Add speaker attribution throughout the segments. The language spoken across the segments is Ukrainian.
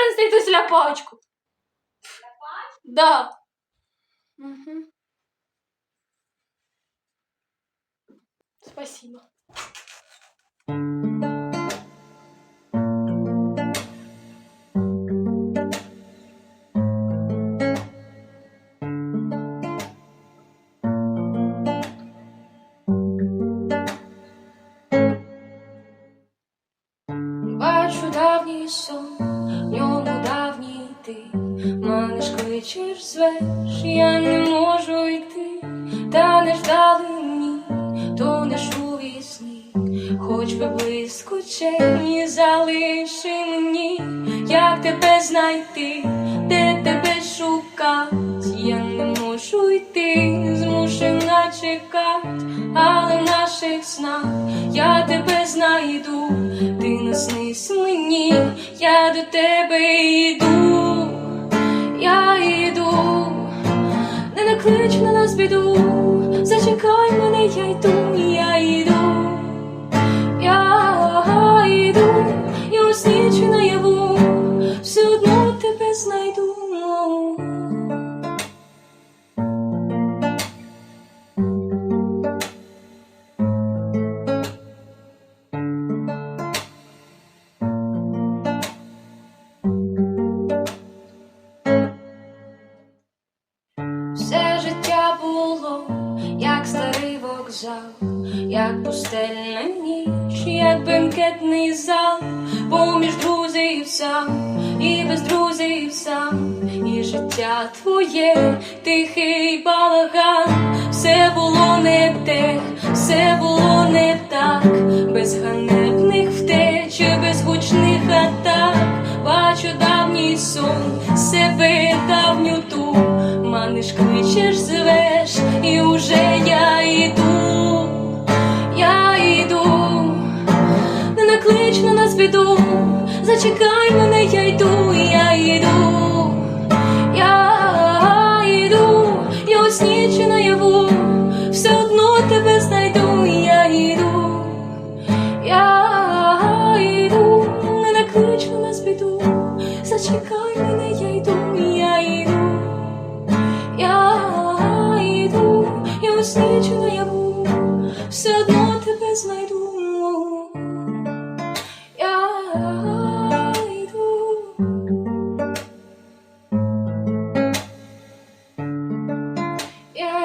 Speaker 1: принести якусь ляпачку. Да. Угу. Спасибо.
Speaker 2: Бачу давній сон, ньому давній ти. Мене ж кличеш, звеш, я не можу йти, та не ждали мені, то не вісні, хоч би блискуче, залиши мені, як тебе знайти, де тебе шукати, я не можу йти, змушена в наших снах. Я тебе знайду, ти наснись мені, я до тебе йду, я йду, не наклич на нас біду, зачекай мене, я йду, я йду, я йду, і у сні чи наяву, все одно тебе знайду. Вокзал, як пустельна ніч, як бенкетний зал, поміж друзів сам, і без друзів сам, і життя твоє, тихий балаган, все було не те, все було не так, без ганебних втеч, без гучних атак, бачу давній сон, себе давню ту, маниш, кличеш, клич на нас біду, зачекай мене, я йду, я йду, я йду, я у сні чи наяву, все одно тебе знайду, я йду, я йду, не наклич на нас біду, зачекай мене, я йду, я йду, я йду, я у сні чи наяву, все одно тебе знайду.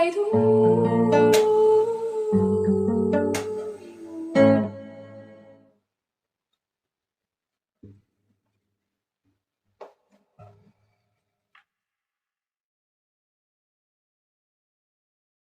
Speaker 2: I don't know.